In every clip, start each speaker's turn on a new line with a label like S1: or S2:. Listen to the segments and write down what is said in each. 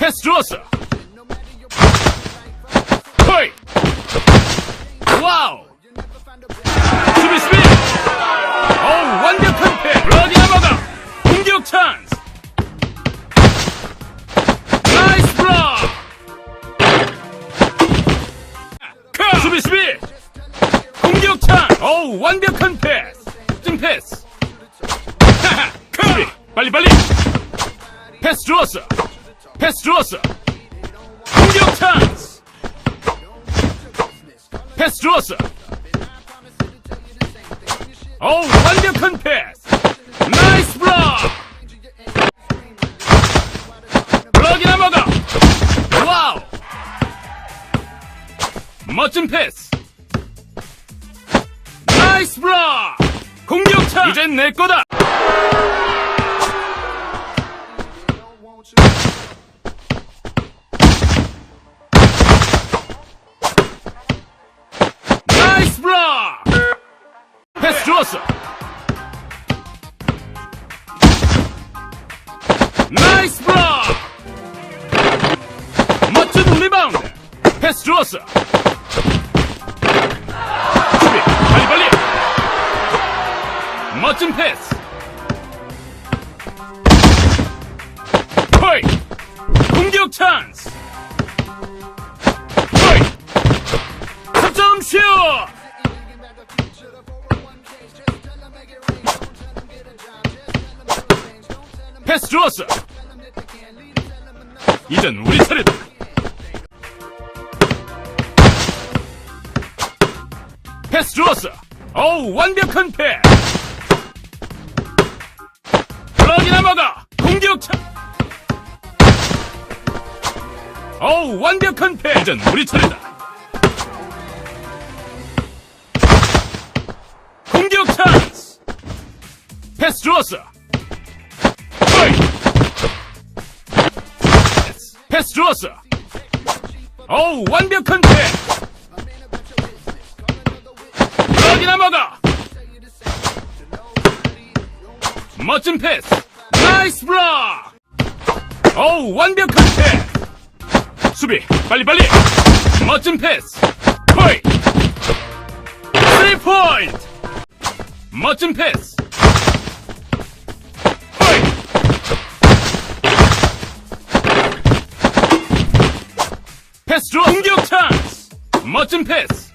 S1: 패스 좋았어. 허이. 와우. 수비 수비. 어우 완벽한 패. 블라디 아마가 공격 찬스. 나이스 블락. 카. 수비 수비. 공격 찬스. 어우 완벽한 패스. 진 패스. 빨리 빨리. 패스 좋았어. 패스 좋았어. 공격 찬스. 패스 좋았어. 어우, 완벽한 패스. 나이스 블락. 블락이나 먹어. 와우. 멋진 패스. 나이스 블락. 공격 찬스. 이젠 내 거다. 나이스 블락! 패스 좋았어. 나이스 블락! 멋진 리바운드. 패스 좋았어. 수비, 빨리 빨리. 멋진 패스. 공격 찬스. 허이! 3점 슛! 패스 좋았어. 이젠 우리 차례다. 패스 좋았어. 어우, 완벽한 패스. 블락이나 먹어. 공격 차. 어우, 완벽한. 이젠 우리 차례다. 공격 찬스. 패스 좋았어. 패스, 좋았어. 어우, 완벽한 패스. 블락이나 먹어. 멋진 패스. 나이스 블락. 어우, 완벽한 패스. 수비, 빨리 빨리. 멋진 패스. 허이! 스리 포인트. 멋진 패스. 허이! 패스 좋아. 공격 찬스. 멋진 패스.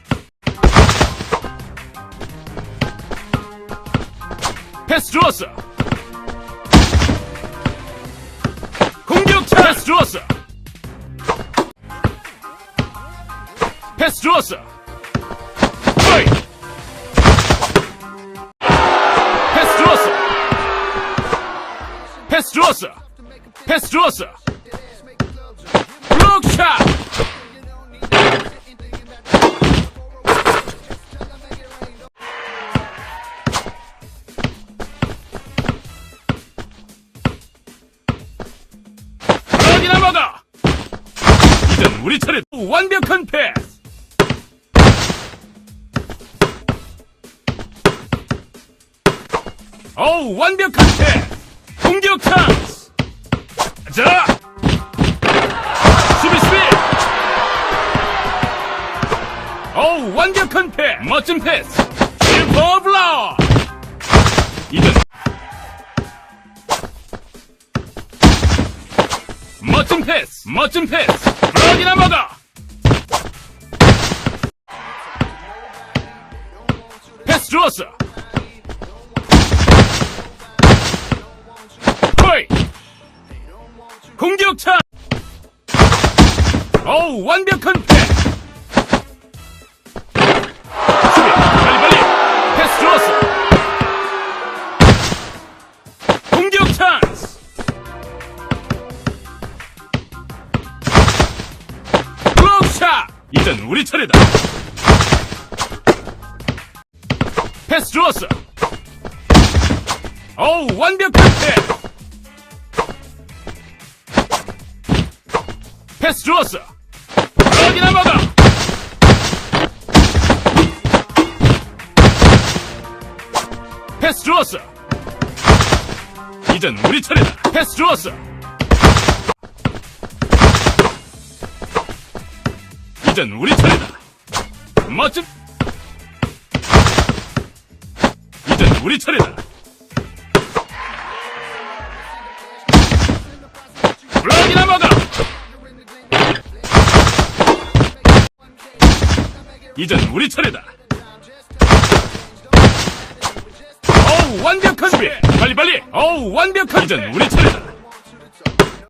S1: 패스 좋았어. 공격 찬스. 패스 좋았어. 패스 좋았어. 허이! 패스 좋았어. 패스 좋았어. 패스 좋았어. 이젠 우리 차례. 완벽한 어우, 완벽한 패스! 공격 찬스! 자! 수비, 수비! 어우, 완벽한 패스! 멋진 패스! 슈퍼 블락! 이젠 멋진 패스! 멋진 패스! 블락이나 먹어! 패스 좋았어! 공격 차! 어우, 완벽한 패스! 수비, 빨리 빨리! 패스 좋았어! 공격 찬스! 블록샷! 이젠 우리 차례다! 패스 좋았어! 어우, 완벽한 패스! 패스 좋았어. 여기나 막아. 패스 좋았어. 이젠 우리 차례다. 패스 좋았어. 이젠 우리 차례다. 멋진. 이젠 우리 차례다. 이젠 우리 차례다. 어우 완벽한 수비. 빨리 빨리. 어우 완벽한. 이젠 우리 차례다.